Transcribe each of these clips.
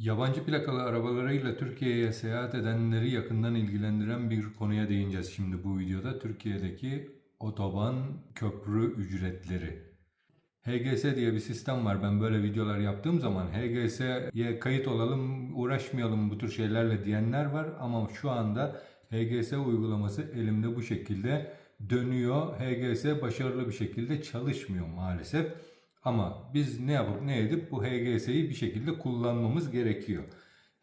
Yabancı plakalı arabalarıyla Türkiye'ye seyahat edenleri yakından ilgilendiren bir konuya değineceğiz şimdi bu videoda. Türkiye'deki otoban köprü ücretleri. HGS diye bir sistem var. Ben böyle videolar yaptığım zaman HGS'ye kayıt olalım, uğraşmayalım bu tür şeylerle diyenler var. Ama şu anda HGS uygulaması elimde bu şekilde dönüyor. HGS başarılı bir şekilde çalışmıyor maalesef. Ama biz ne yapıp ne edip bu HGS'yi bir şekilde kullanmamız gerekiyor.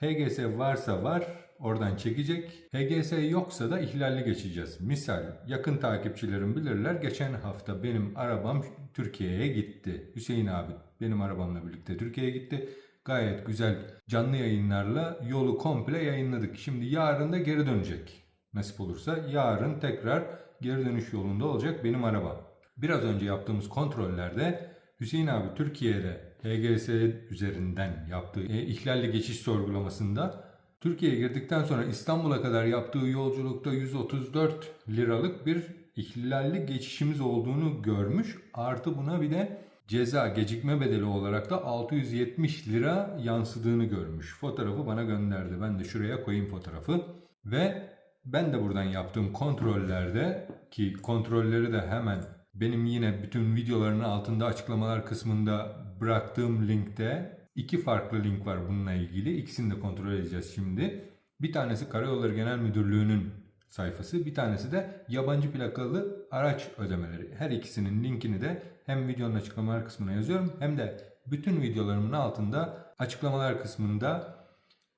HGS varsa var oradan çekecek. HGS yoksa da ihlalli geçeceğiz. Misal yakın takipçilerim bilirler. Geçen hafta benim arabam Türkiye'ye gitti. Hüseyin abi benim arabamla birlikte Türkiye'ye gitti. Gayet güzel canlı yayınlarla yolu komple yayınladık. Şimdi yarın da geri dönecek. Nasip olursa yarın tekrar geri dönüş yolunda olacak benim araba. Biraz önce yaptığımız kontrollerde Hüseyin abi Türkiye'de HGS üzerinden yaptığı e, ihlalli geçiş sorgulamasında Türkiye'ye girdikten sonra İstanbul'a kadar yaptığı yolculukta 134 liralık bir ihlalli geçişimiz olduğunu görmüş. Artı buna bir de ceza gecikme bedeli olarak da 670 lira yansıdığını görmüş. Fotoğrafı bana gönderdi. Ben de şuraya koyayım fotoğrafı. Ve ben de buradan yaptığım kontrollerde ki kontrolleri de hemen benim yine bütün videoların altında açıklamalar kısmında bıraktığım linkte iki farklı link var bununla ilgili. İkisini de kontrol edeceğiz şimdi. Bir tanesi Karayolları Genel Müdürlüğü'nün sayfası, bir tanesi de yabancı plakalı araç ödemeleri. Her ikisinin linkini de hem videonun açıklamalar kısmına yazıyorum hem de bütün videolarımın altında açıklamalar kısmında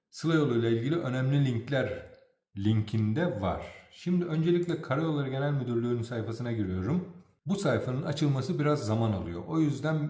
Sıla yolu ile ilgili önemli linkler linkinde var. Şimdi öncelikle Karayolları Genel Müdürlüğü'nün sayfasına giriyorum. Bu sayfanın açılması biraz zaman alıyor. O yüzden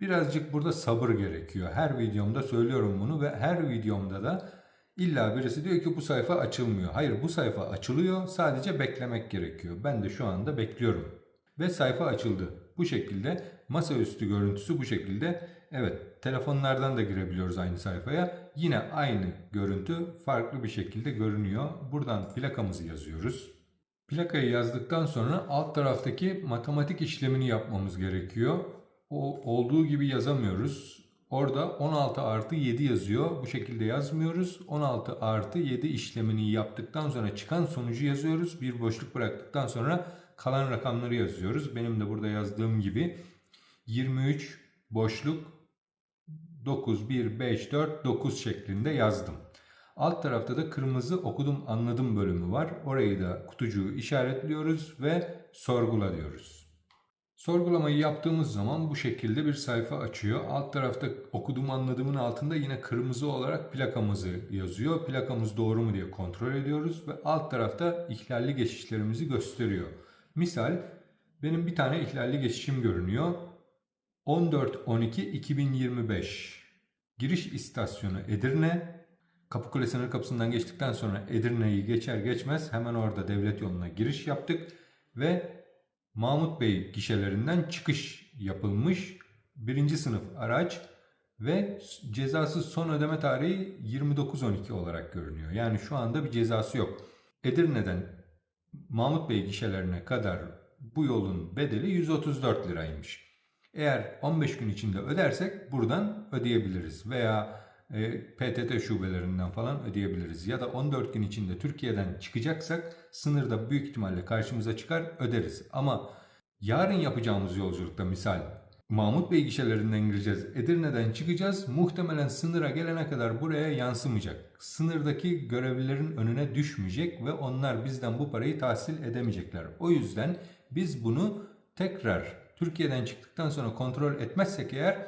birazcık burada sabır gerekiyor. Her videomda söylüyorum bunu ve her videomda da illa birisi diyor ki bu sayfa açılmıyor. Hayır bu sayfa açılıyor sadece beklemek gerekiyor. Ben de şu anda bekliyorum. Ve sayfa açıldı. Bu şekilde masaüstü görüntüsü bu şekilde. Evet telefonlardan da girebiliyoruz aynı sayfaya. Yine aynı görüntü farklı bir şekilde görünüyor. Buradan plakamızı yazıyoruz. Plakayı yazdıktan sonra alt taraftaki matematik işlemini yapmamız gerekiyor. O olduğu gibi yazamıyoruz. Orada 16 artı 7 yazıyor. Bu şekilde yazmıyoruz. 16 artı 7 işlemini yaptıktan sonra çıkan sonucu yazıyoruz. Bir boşluk bıraktıktan sonra kalan rakamları yazıyoruz. Benim de burada yazdığım gibi 23 boşluk 9, 1, 5, 4, 9 şeklinde yazdım. Alt tarafta da kırmızı okudum anladım bölümü var. Orayı da kutucuğu işaretliyoruz ve sorgula diyoruz. Sorgulamayı yaptığımız zaman bu şekilde bir sayfa açıyor. Alt tarafta okudum anladımın altında yine kırmızı olarak plakamızı yazıyor. Plakamız doğru mu diye kontrol ediyoruz ve alt tarafta ihlalli geçişlerimizi gösteriyor. Misal benim bir tane ihlalli geçişim görünüyor. 14-12-2025 Giriş istasyonu Edirne. Kapıkule sınır kapısından geçtikten sonra Edirne'yi geçer geçmez hemen orada devlet yoluna giriş yaptık ve Mahmut Bey gişelerinden çıkış yapılmış birinci sınıf araç ve cezasız son ödeme tarihi 29.12 olarak görünüyor. Yani şu anda bir cezası yok. Edirne'den Mahmut Bey gişelerine kadar bu yolun bedeli 134 liraymış. Eğer 15 gün içinde ödersek buradan ödeyebiliriz veya PTT şubelerinden falan ödeyebiliriz. Ya da 14 gün içinde Türkiye'den çıkacaksak sınırda büyük ihtimalle karşımıza çıkar öderiz. Ama yarın yapacağımız yolculukta misal Mahmut Bey gişelerinden gireceğiz. Edirne'den çıkacağız. Muhtemelen sınıra gelene kadar buraya yansımayacak. Sınırdaki görevlilerin önüne düşmeyecek ve onlar bizden bu parayı tahsil edemeyecekler. O yüzden biz bunu tekrar Türkiye'den çıktıktan sonra kontrol etmezsek eğer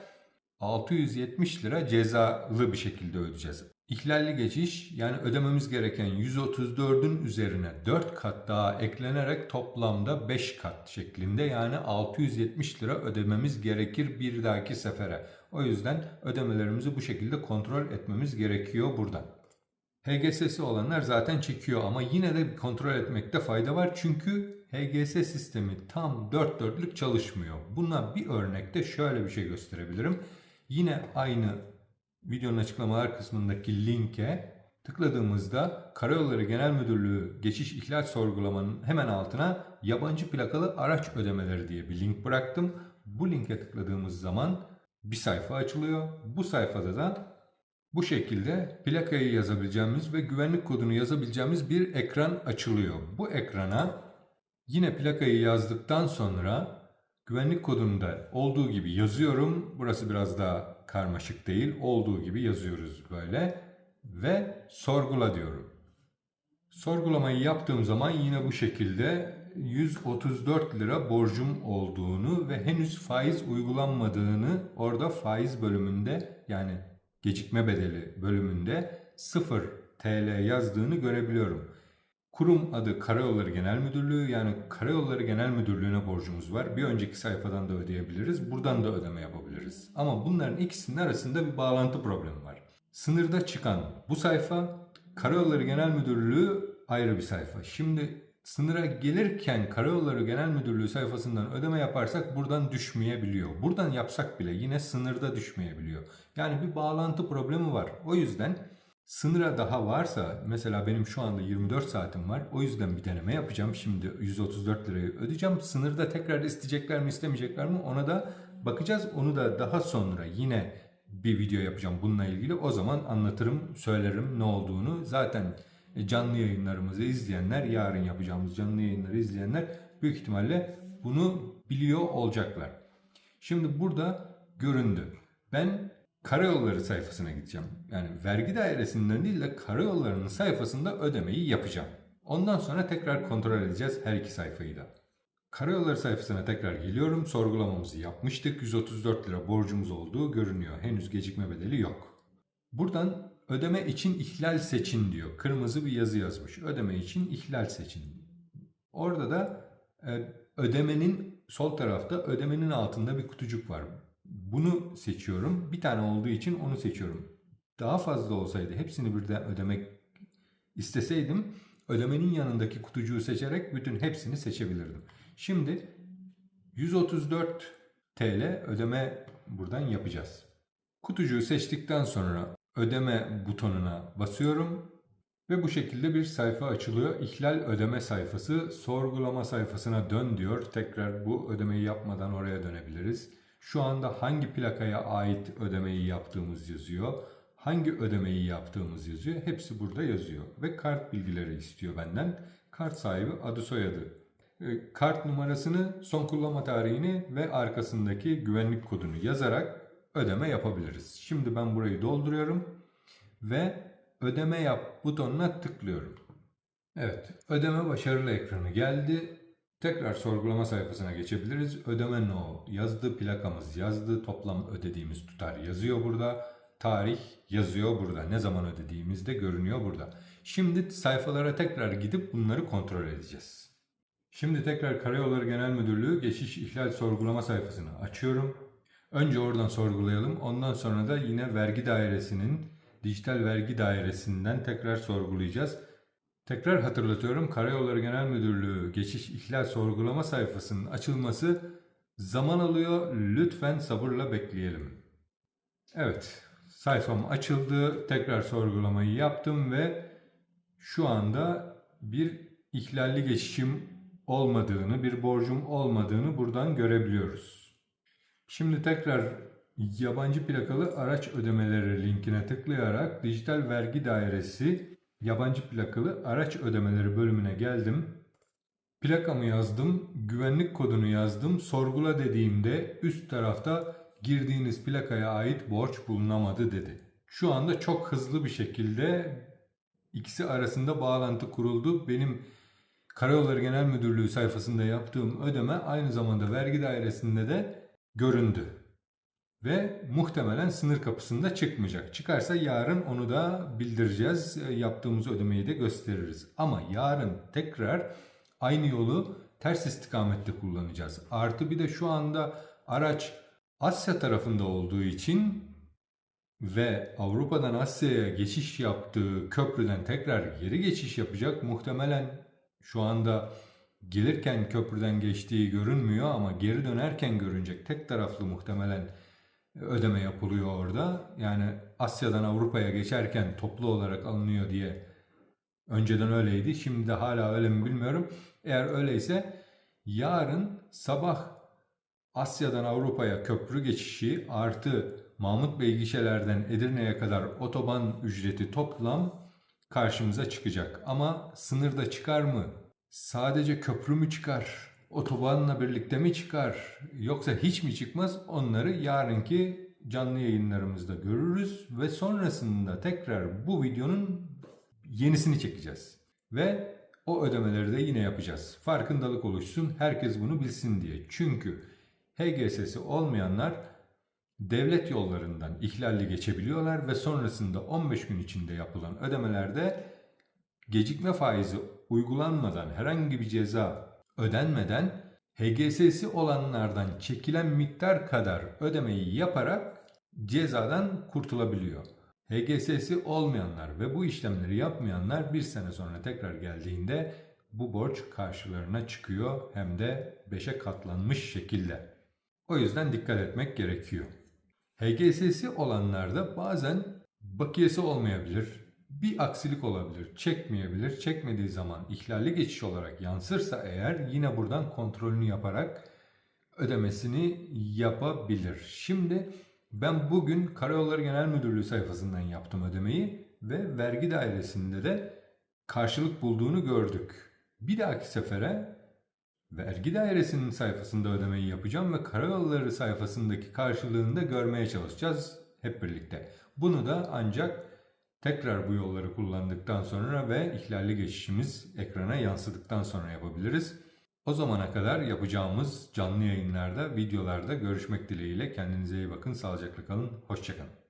670 lira cezalı bir şekilde ödeyeceğiz. İhlalli geçiş yani ödememiz gereken 134'ün üzerine 4 kat daha eklenerek toplamda 5 kat şeklinde yani 670 lira ödememiz gerekir bir dahaki sefere. O yüzden ödemelerimizi bu şekilde kontrol etmemiz gerekiyor burada. HGS'si olanlar zaten çekiyor ama yine de kontrol etmekte fayda var. Çünkü HGS sistemi tam dört dörtlük çalışmıyor. Buna bir örnekte şöyle bir şey gösterebilirim. Yine aynı videonun açıklamalar kısmındaki linke tıkladığımızda Karayolları Genel Müdürlüğü geçiş ihlal sorgulamanın hemen altına yabancı plakalı araç ödemeleri diye bir link bıraktım. Bu linke tıkladığımız zaman bir sayfa açılıyor. Bu sayfada da Bu şekilde plakayı yazabileceğimiz ve güvenlik kodunu yazabileceğimiz bir ekran açılıyor. Bu ekrana yine plakayı yazdıktan sonra güvenlik kodunu da olduğu gibi yazıyorum. Burası biraz daha karmaşık değil. Olduğu gibi yazıyoruz böyle ve sorgula diyorum. Sorgulamayı yaptığım zaman yine bu şekilde 134 lira borcum olduğunu ve henüz faiz uygulanmadığını orada faiz bölümünde yani gecikme bedeli bölümünde 0 TL yazdığını görebiliyorum. Kurum adı Karayolları Genel Müdürlüğü yani Karayolları Genel Müdürlüğü'ne borcumuz var. Bir önceki sayfadan da ödeyebiliriz. Buradan da ödeme yapabiliriz. Ama bunların ikisinin arasında bir bağlantı problemi var. Sınırda çıkan bu sayfa Karayolları Genel Müdürlüğü ayrı bir sayfa. Şimdi sınıra gelirken Karayolları Genel Müdürlüğü sayfasından ödeme yaparsak buradan düşmeyebiliyor. Buradan yapsak bile yine sınırda düşmeyebiliyor. Yani bir bağlantı problemi var. O yüzden sınıra daha varsa mesela benim şu anda 24 saatim var. O yüzden bir deneme yapacağım. Şimdi 134 lirayı ödeyeceğim. Sınırda tekrar isteyecekler mi istemeyecekler mi ona da bakacağız. Onu da daha sonra yine bir video yapacağım bununla ilgili. O zaman anlatırım, söylerim ne olduğunu. Zaten e, canlı yayınlarımızı izleyenler, yarın yapacağımız canlı yayınları izleyenler büyük ihtimalle bunu biliyor olacaklar. Şimdi burada göründü. Ben karayolları sayfasına gideceğim. Yani vergi dairesinden değil de karayollarının sayfasında ödemeyi yapacağım. Ondan sonra tekrar kontrol edeceğiz her iki sayfayı da. Karayolları sayfasına tekrar geliyorum. Sorgulamamızı yapmıştık. 134 lira borcumuz olduğu görünüyor. Henüz gecikme bedeli yok. Buradan ödeme için ihlal seçin diyor. Kırmızı bir yazı yazmış. Ödeme için ihlal seçin. Orada da e, ödemenin sol tarafta ödemenin altında bir kutucuk var. Bunu seçiyorum. Bir tane olduğu için onu seçiyorum. Daha fazla olsaydı hepsini birden ödemek isteseydim ödemenin yanındaki kutucuğu seçerek bütün hepsini seçebilirdim. Şimdi 134 TL ödeme buradan yapacağız. Kutucuğu seçtikten sonra ödeme butonuna basıyorum ve bu şekilde bir sayfa açılıyor. İhlal ödeme sayfası sorgulama sayfasına dön diyor. Tekrar bu ödemeyi yapmadan oraya dönebiliriz. Şu anda hangi plakaya ait ödemeyi yaptığımız yazıyor. Hangi ödemeyi yaptığımız yazıyor. Hepsi burada yazıyor. Ve kart bilgileri istiyor benden. Kart sahibi adı soyadı. E, kart numarasını, son kullanma tarihini ve arkasındaki güvenlik kodunu yazarak ödeme yapabiliriz. Şimdi ben burayı dolduruyorum ve ödeme yap butonuna tıklıyorum. Evet, ödeme başarılı ekranı geldi. Tekrar sorgulama sayfasına geçebiliriz. Ödeme no yazdı, plakamız yazdı, toplam ödediğimiz tutar yazıyor burada. Tarih yazıyor burada. Ne zaman ödediğimiz de görünüyor burada. Şimdi sayfalara tekrar gidip bunları kontrol edeceğiz. Şimdi tekrar Karayolları Genel Müdürlüğü geçiş ihlal sorgulama sayfasını açıyorum. Önce oradan sorgulayalım. Ondan sonra da yine vergi dairesinin dijital vergi dairesinden tekrar sorgulayacağız. Tekrar hatırlatıyorum. Karayolları Genel Müdürlüğü geçiş ihlal sorgulama sayfasının açılması zaman alıyor. Lütfen sabırla bekleyelim. Evet, sayfam açıldı. Tekrar sorgulamayı yaptım ve şu anda bir ihlalli geçişim olmadığını, bir borcum olmadığını buradan görebiliyoruz. Şimdi tekrar yabancı plakalı araç ödemeleri linkine tıklayarak dijital vergi dairesi yabancı plakalı araç ödemeleri bölümüne geldim. Plakamı yazdım, güvenlik kodunu yazdım. Sorgula dediğimde üst tarafta girdiğiniz plakaya ait borç bulunamadı dedi. Şu anda çok hızlı bir şekilde ikisi arasında bağlantı kuruldu. Benim Karayolları Genel Müdürlüğü sayfasında yaptığım ödeme aynı zamanda vergi dairesinde de göründü. Ve muhtemelen sınır kapısında çıkmayacak. Çıkarsa yarın onu da bildireceğiz. Yaptığımız ödemeyi de gösteririz. Ama yarın tekrar aynı yolu ters istikamette kullanacağız. Artı bir de şu anda araç Asya tarafında olduğu için ve Avrupa'dan Asya'ya geçiş yaptığı köprüden tekrar geri geçiş yapacak. Muhtemelen şu anda gelirken köprüden geçtiği görünmüyor ama geri dönerken görünecek. Tek taraflı muhtemelen ödeme yapılıyor orada. Yani Asya'dan Avrupa'ya geçerken toplu olarak alınıyor diye önceden öyleydi. Şimdi de hala öyle mi bilmiyorum. Eğer öyleyse yarın sabah Asya'dan Avrupa'ya köprü geçişi artı Mahmut Bey gişelerden Edirne'ye kadar otoban ücreti toplam karşımıza çıkacak. Ama sınırda çıkar mı? Sadece köprü mü çıkar? Otobanla birlikte mi çıkar? Yoksa hiç mi çıkmaz? Onları yarınki canlı yayınlarımızda görürüz ve sonrasında tekrar bu videonun yenisini çekeceğiz. Ve o ödemeleri de yine yapacağız. Farkındalık oluşsun, herkes bunu bilsin diye. Çünkü HGS'si olmayanlar devlet yollarından ihlalli geçebiliyorlar ve sonrasında 15 gün içinde yapılan ödemelerde gecikme faizi uygulanmadan herhangi bir ceza ödenmeden HGS'si olanlardan çekilen miktar kadar ödemeyi yaparak cezadan kurtulabiliyor. HGS'si olmayanlar ve bu işlemleri yapmayanlar bir sene sonra tekrar geldiğinde bu borç karşılarına çıkıyor hem de 5'e katlanmış şekilde. O yüzden dikkat etmek gerekiyor. HGS'si olanlarda bazen bakiyesi olmayabilir, bir aksilik olabilir, çekmeyebilir. Çekmediği zaman ihlalli geçiş olarak yansırsa eğer yine buradan kontrolünü yaparak ödemesini yapabilir. Şimdi ben bugün Karayolları Genel Müdürlüğü sayfasından yaptım ödemeyi ve vergi dairesinde de karşılık bulduğunu gördük. Bir dahaki sefere vergi dairesinin sayfasında ödemeyi yapacağım ve karayolları sayfasındaki karşılığını da görmeye çalışacağız hep birlikte. Bunu da ancak tekrar bu yolları kullandıktan sonra ve ihlalli geçişimiz ekrana yansıdıktan sonra yapabiliriz. O zamana kadar yapacağımız canlı yayınlarda, videolarda görüşmek dileğiyle. Kendinize iyi bakın, sağlıcakla kalın, hoşçakalın.